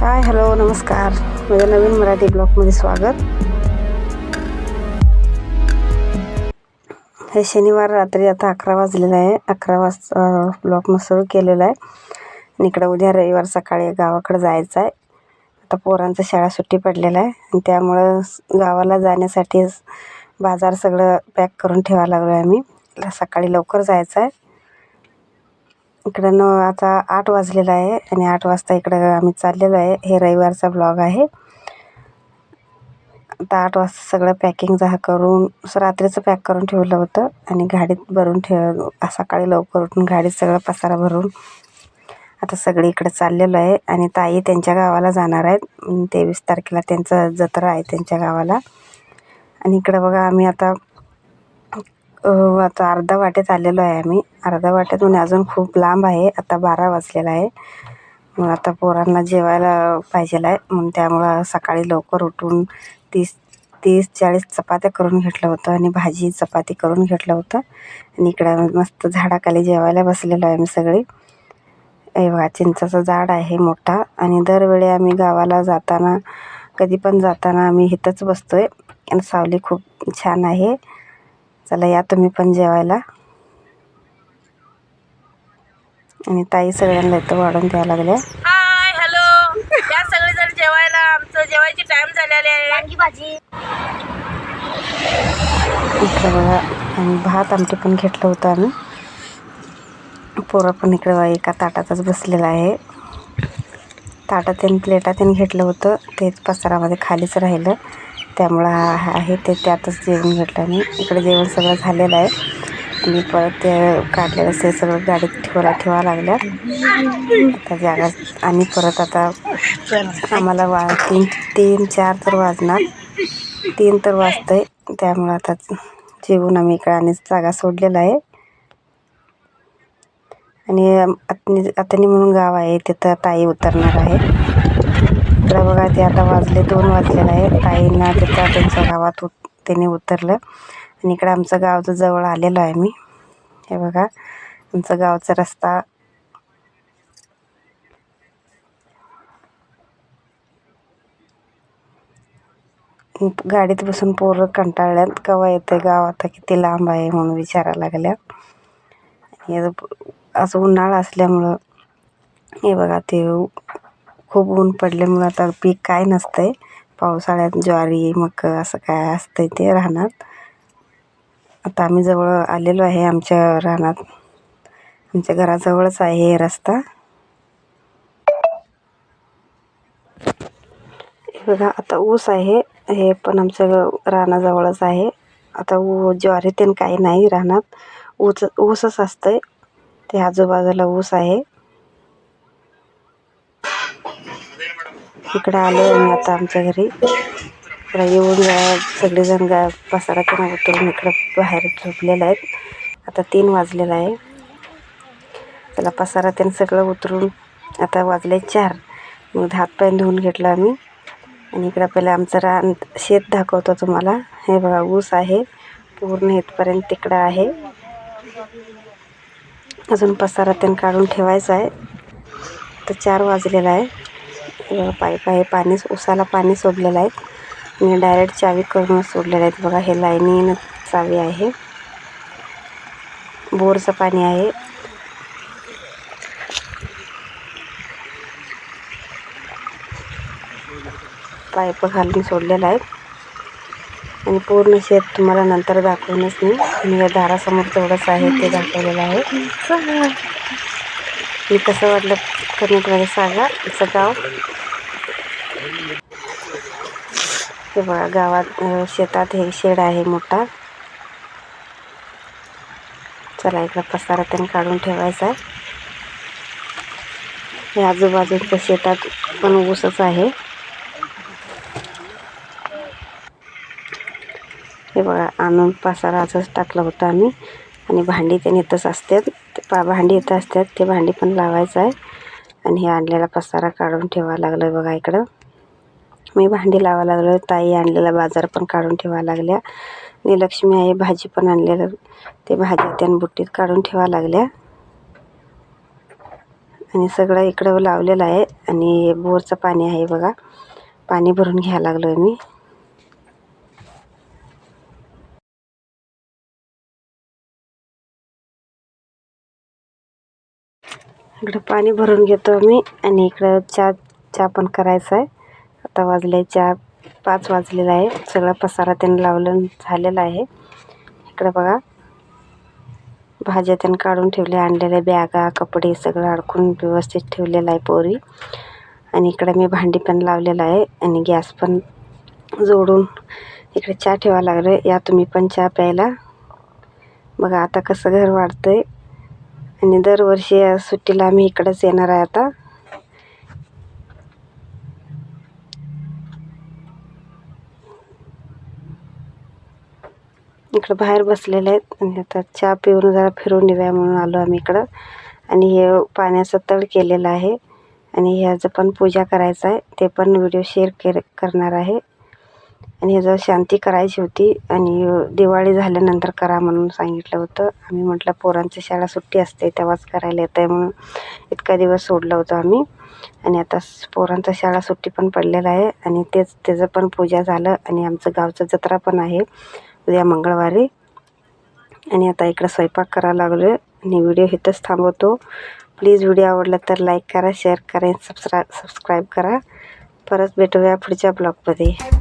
Hi hello नमस्कार. माझ्या नवीन मराठी ब्लॉगमध्ये स्वागत. हे शनिवार रात्री आता अकरा वाजलेलं आहे. अकरा वाजता ब्लॉग सुरू केलेला आहे. आणि इकडं उद्या रविवार सकाळी गावाकडे जायचं आहे. आता पोरांचं शाळा सुट्टी पडलेला आहे. आणि त्यामुळं गावाला जाण्यासाठी बाजार सगळं पॅक करून ठेवायला लागलो आहे आम्ही. सकाळी लवकर जायचं आहे. इकडं न आता आठ वाजलेलं आहे आणि आठ वाजता इकडं आम्ही चाललेलो आहे. हे रविवारचा ब्लॉग आहे. आता आठ वाजता सगळं पॅकिंग जा करून रात्रीचं पॅक करून ठेवलं होतं आणि गाडीत भरून ठेव सकाळी लवकर उठून गाडीत सगळं पसारा भरून आता सगळी इकडे चाललेलो आहे आणि ताई त्यांच्या गावाला जाणार आहेत. तेवीस तारखेला त्यांचं जत्रा आहे त्यांच्या गावाला. आणि इकडं बघा आम्ही आता हो आता अर्धा वाटेत आलेलो आहे आम्ही. अर्धा वाटेतून अजून खूप लांब आहे. आता बारा वाजलेला आहे. मग आता पोरांना जेवायला पाहिजेला आहे. म्हणून त्यामुळं सकाळी लवकर उठून तीस तीस चाळीस चपात्या करून घेतलं होतं आणि भाजी चपाती करून घेतलं होतं. आणि इकडं मस्त झाडाखाली जेवायला बसलेलो आहे आम्ही सगळी. हे चिंचाचं झाड आहे मोठा. आणि दरवेळी आम्ही गावाला जाताना कधी पण जाताना आम्ही इथंच बसतो आहे आणि सावली खूप छान आहे. चला या तुम्ही पण जेवायला. आणि ताई सगळ्यांना इथं वाढून द्यायला लागल्या. हाय हॅलो या सगळे जण जेवायला. आमचं जेवायची टाइम झालेले आहे. भाजी. इकडं बघा आणि भात आमटी पण घेतलं होतं आम्ही. पोरं पण इकडं एका ताटातच बसलेलं आहे. ताटात आणि प्लेटात आणि घेतलं होतं. तेच पसारामध्ये खालीच राहिलं. त्यामुळं हा आहे ते त्यातच जेवण घेतलं आणि इकडे जेवण सगळं झालेलं आहे. आणि परत ते काढलेलं ते सगळं गाडीत ठेवायला ठेवा लागल्या. आता जागा आणि परत आता आम्हाला वा तीन तीन चार तर वाजणार. तीन तर वाजतंय. त्यामुळं आता जेवून आम्ही इकडं आणि जागा सोडलेला आहे. आणि अतनी अतनी म्हणून गाव आहे तिथं ताई उतरणार आहे. इकडं बघा ते आता वाजले दोन वाजलेलं आहे ताईंना तिथं त्यांच्या गावात उत त्यांनी उतरलं. आणि इकडं आमचं गावचं जवळ आलेलो आहे मी हे बघा आमचं गावचा रस्ता. गाडीत बसून पोरं कंटाळल्यात. केव्हा येते गाव आता किती लांब आहे म्हणून विचारायला लागल्या. असं उन्हाळा असल्यामुळं हे बघा ते खूप ऊन पडल्यामुळं आता पीक काय नसतंय. पावसाळ्यात ज्वारी मक असं काय असतंय ते राहणार. आता आम्ही जवळ आलेलो आहे आमच्या रानात. आमच्या घराजवळच आहे हे रस्ता. हे बघा आता ऊस आहे. हे पण आमच्या राहण्याजवळच रानाजवळच आहे. आता ऊ ज्वारी तेन काही नाही रानात ऊस ऊसच असतंय. ते आजूबाजूला ऊस आहे. इकडं आलो आम्ही आता आमच्या घरी. इकडं येऊन सगळेजण गा पसारा त्यांना उतरून इकडं बाहेर झोपलेलं आहेत. आता तीन वाजलेलं आहे. त्याला पसारा त्यानं सगळं उतरून आता वाजले चार. मग हातपाय धुवून घेतलं आम्ही. आणि इकडं पहिलं आमचं रान शेत दाखवतो तुम्हाला. हे बघा ऊस आहे. पूर्ण इथपर्यंत तिकडं आहे. अजून पसारा त्यानं काढून ठेवायचा आहे. तर चार वाजलेला आहे. पाईप आहे. पाणी उसाला पाणी सोडलेलं आहे. आणि डायरेक्ट चावी करूनच सोडलेलं आहे. बघा हे लाईनीनं चावी आहे. बोरचं पाणी आहे. पाईप घालून सोडलेलं आहे. आणि पूर्ण शेत तुम्हाला नंतर दाखवूनच मी आणि या दारासमोर तेवढंच आहे ते दाखवलेलं आहे. मी कसं वाटलं कमेंटमध्ये सांगा. गाव? हे बघा गावात शेतात हे शेड आहे मोठा. चला इकडं पसारा त्यांनी काढून ठेवायचा. आहे हे आजूबाजूच्या शेतात पण ऊसच आहे. हे बघा आणून पसारा असंच टाकलं होतं आम्ही. आणि भांडी ते येतच असतात ते पा भांडी येत असतात ते भांडी पण लावायचं आहे. आणि हे आणलेला पसारा काढून ठेवायला लागलं आहे बघा इकडं. मी भांडी लावा लागलो. ताई आणलेला बाजार पण काढून ठेवा लागल्या. आणि लक्ष्मी आहे भाजी पण आणलेलं. ते भाज्या त्यान बुट्टीत काढून ठेवा लागल्या. आणि सगळं इकडं लावलेलं आहे. आणि बोरचं पाणी आहे बघा. पाणी भरून घ्यायला लागलो आहे मी. इकडं पाणी भरून घेतो मी. आणि इकडं चहा चहा पण करायचा आहे. आता वाजले चार पाच वाजलेला आहे. सगळा पसारा त्यानं लावलं झालेला आहे. इकडं बघा. भाज्या त्यानं काढून ठेवल्या आणलेल्या बॅगा कपडे सगळं अडकून व्यवस्थित ठेवलेलं आहे पोरी. आणि इकडं मी भांडी पण लावलेलं आहे आणि गॅस पण जोडून इकडे चहा ठेवायला लागलं या तुम्ही पण चहा प्यायला. बघा आता कसं घर वाढतं आहे आणि दरवर्षी या सुट्टीला आम्ही इकडंच येणार आहे आता. इकडं बाहेर बसलेले आहेत. आणि आता चहा पिऊन जरा फिरून येऊया म्हणून आलो आम्ही इकडं. आणि हे पाण्याचं तळ केलेलं आहे. आणि ह्याचं पण पूजा करायचं आहे. ते पण व्हिडिओ शेअर के करणार आहे. आणि ह्याचं शांती करायची होती. आणि दिवाळी झाल्यानंतर करा म्हणून सांगितलं होतं. आम्ही म्हटलं पोरांची शाळा सुट्टी असते तेव्हाच करायला येतं आहे म्हणून इतका दिवस सोडलं होतं आम्ही. आणि आता पोरांचा शाळा सुट्टी पण पडलेलं आहे. आणि तेच त्याचं पण पूजा झालं. आणि आमचं गावचं जत्रा पण आहे. उद्या मंगळवारी. आणि आता इकडं स्वयंपाक करायला लागलो आहे आणि व्हिडिओ इथंच थांबवतो. प्लीज व्हिडिओ आवडला तर लाईक करा शेअर करा सबस्क्राईब सबस्क्राईब करा. परत भेटूया पुढच्या ब्लॉगमध्ये.